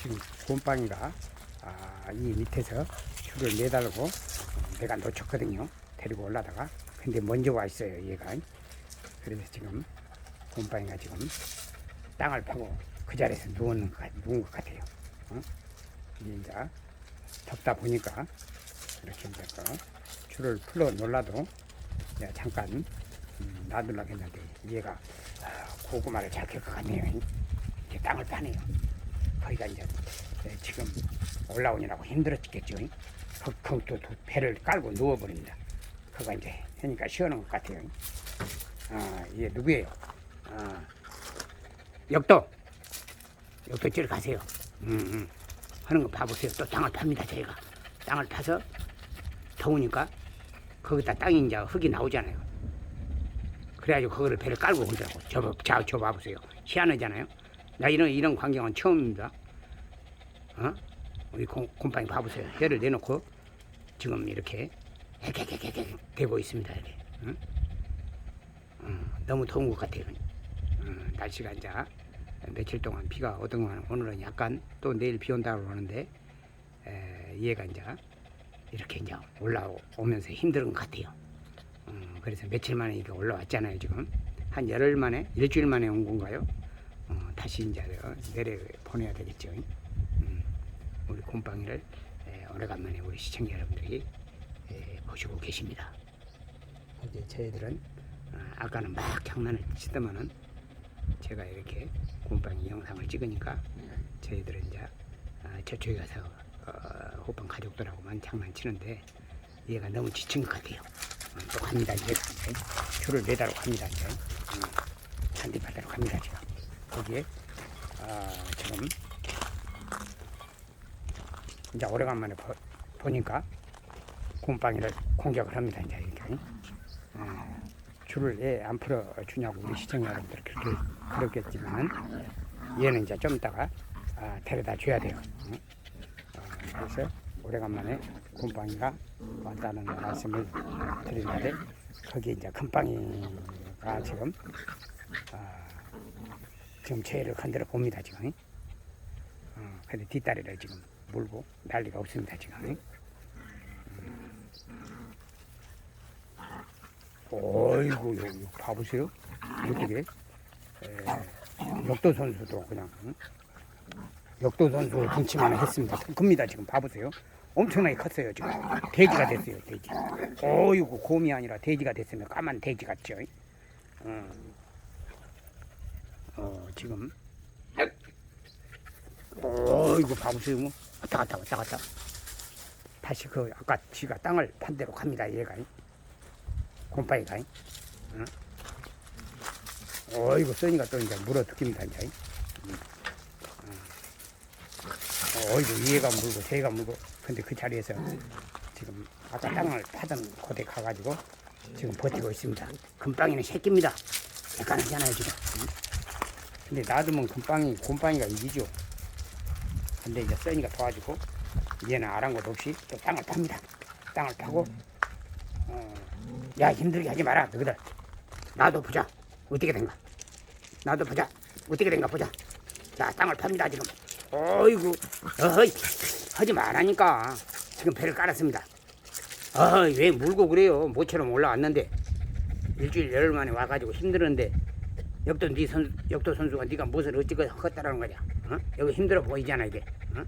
지금 곰팡이가 아, 이 밑에서 줄을 매달고 어, 내가 놓쳤거든요. 데리고 올라다가 근데 먼저 와 있어요 얘가. 그래서 지금 곰팡이가 지금 땅을 파고 그 자리에서 누운 것, 같- 누운 것 같아요. 어? 이제 이제 덥다 보니까 이렇게 이제 그 줄을 풀어 놀라도 잠깐 음, 놔두려고 했는데 얘가 아, 고구마를 잘 캘 것 같네요. 이렇게 땅을 파네요. 거기가 이제 예, 지금 올라오느라고 힘들었겠죠. 그, 또, 또 배를 깔고 누워버립니다. 그거 이제 하니까 시원한 것 같아요. 아, 이게 누구예요? 아, 역도. 역도질 가세요. 음, 음. 하는 거 봐보세요. 또 땅을 팝니다, 저희가. 땅을 파서 더우니까 거기다 땅이 이제 흙이 나오잖아요. 그래가지고 그거를 배를 깔고 오더라고. 저, 저, 저 봐보세요. 희한하잖아요. 나 이런, 이런 광경은 처음입니다. 어? 우리 곰, 곰팡이 봐보세요. 혀를 내놓고 지금 이렇게 헤헤헤헤 되고 있습니다. 이렇게. 응? 어, 너무 더운 것 같아요. 어, 날씨가 이제 며칠 동안 비가 오동안 오늘은 약간 또 내일 비 온다고 그러는데 에, 얘가 이제 이렇게 이제 올라오면서 힘든 것 같아요. 어, 그래서 며칠 만에 이렇게 올라왔잖아요. 지금 한 열흘 만에 일주일 만에 온 건가요? 어, 다시 이제 내려 보내야 되겠죠. 음, 우리 곰팡이를 에, 오래간만에 우리 시청자 여러분들이 에, 보시고 계십니다. 이제 저희들은 어, 아까는 막 장난을 치더만은 제가 이렇게 곰팡이 영상을 찍으니까 저희들은 이제 아, 저쪽에 가서 어, 호빵 가족들하고만 장난치는데 얘가 너무 지친 것 같아요. 어, 또 갑니다. 이제. 줄을 매다로 갑니다. 이제. 음, 잔디 바다로 갑니다 지금 거기에 아, 지금 이제 오래간만에 보, 보니까 곰팡이를 공격을 합니다 이제 이렇게 아, 줄을 왜 안 풀어 주냐고 우리 시청자 여러분들 그렇게 그렇겠지만 얘는 이제 좀 이따가 아, 데려다 줘야 돼요. 응? 어, 그래서 오래간만에 곰팡이가 왔다는 말씀을 드리는데 거기 이제 금빵이가 지금 아, 지금 저희를 건드려 봅니다 지금. 어, 근데 뒷다리를 지금 물고 난리가 없습니다 지금. 어이구, 여기 봐보세요. 어떻게, 에, 역도 선수도 그냥, 응? 역도 선수 등치만 했습니다. 더 큽니다, 지금 봐보세요. 엄청나게 컸어요, 지금. 돼지가 됐어요, 돼지. 어이구, 곰이 아니라 돼지가 됐으면 까만 돼지 같죠. 어, 어 지금. 어이구, 봐보세요. 뭐. 왔다 갔다, 왔다 갔다. 다시 그, 아까 지가 땅을 판 대로 갑니다, 얘가. 곰팡이가. 응? 어이구, 써니가 또 이제 물어 뜯깁니다, 이제. 응. 응. 어이구, 얘가 물고, 쟤가 물고. 근데 그 자리에서 지금 아까 땅을 파던 곳에 가가지고 지금 버티고 있습니다. 금빵이는 새끼입니다. 헷갈리잖아요, 지금. 응? 근데 놔두면 금빵이, 곰팡이가 이기죠. 근데 이제 써니가 도와주고 얘는 아랑곳 없이 또 땅을 팝니다. 땅을 파고 어, 야 힘들게 하지 마라 너희들. 나도 보자. 어떻게 된가? 나도 보자. 어떻게 된가 보자. 자 땅을 팝니다 지금. 어이구 어이 하지 말라니까. 지금 배를 깔았습니다. 어이 왜 물고 그래요? 모처럼 올라왔는데. 일주일 열흘 만에 와가지고 힘들었는데 역도 네 선, 역도 선수가 네가 무엇을 어찌고 헛다라는 거냐 어? 여기 힘들어 보이잖아 이게 어?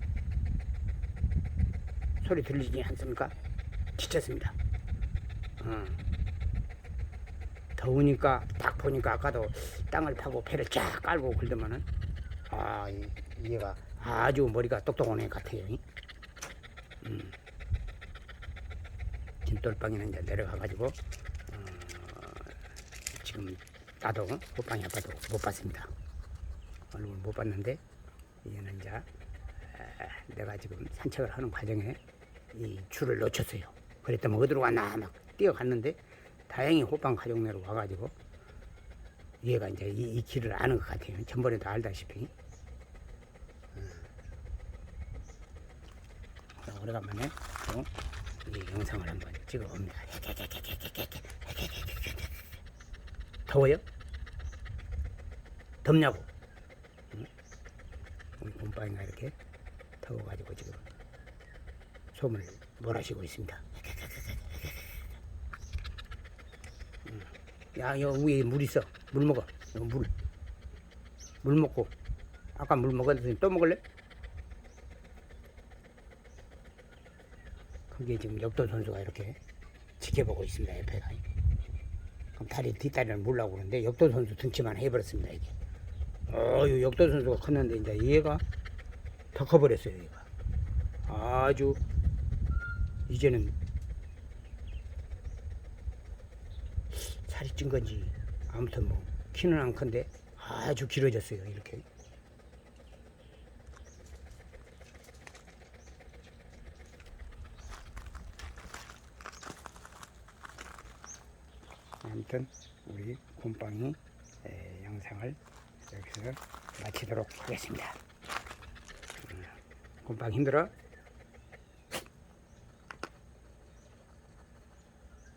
소리 들리지 않습니까 지쳤습니다 어. 더우니까 딱 보니까 아까도 땅을 파고 배를 쫙 깔고 굴더만은 아 이- 얘가 아주 머리가 똑똑한 애 같아요. 이. 음. 진돌방에는 이제 내려가가지고 어, 지금 나도 호빵이 아빠도 못 봤습니다. 얼굴 못 봤는데 얘는 이제 에, 내가 지금 산책을 하는 과정에 이 줄을 놓쳤어요. 그랬더니 어디로 갔나 막 뛰어갔는데 다행히 호빵 가족네로 와가지고 얘가 이제 이, 이 길을 아는 것 같아요. 전번에도 알다시피. 음. 자, 오래간만에 또 이 영상을 한번 찍어봅니다. 더워요? 덥냐고? 응? 우리 곰팡이가 이렇게 더워가지고 지금 솜을 몰아쉬고 있습니다. 음. 야, 여기 위에 물 있어. 물 먹어. 물. 물 먹고. 아까 물 먹었는데 또 먹을래? 그게 지금 역도 선수가 이렇게 지켜보고 있습니다. 옆에가. 다리 뒷다리는 물라고 그러는데 역도 선수 등치만 해버렸습니다. 이게. 어, 이 역도 선수가 컸는데 이제 얘가 더 커버렸어요. 얘가. 아주 이제는 살이 찐 건지 아무튼 뭐 키는 안 큰데 아주 길어졌어요. 이렇게. 아무튼 우리 곰팡이 에, 영상을 여기서 마치도록 하겠습니다. 음, 곰팡이 힘들어?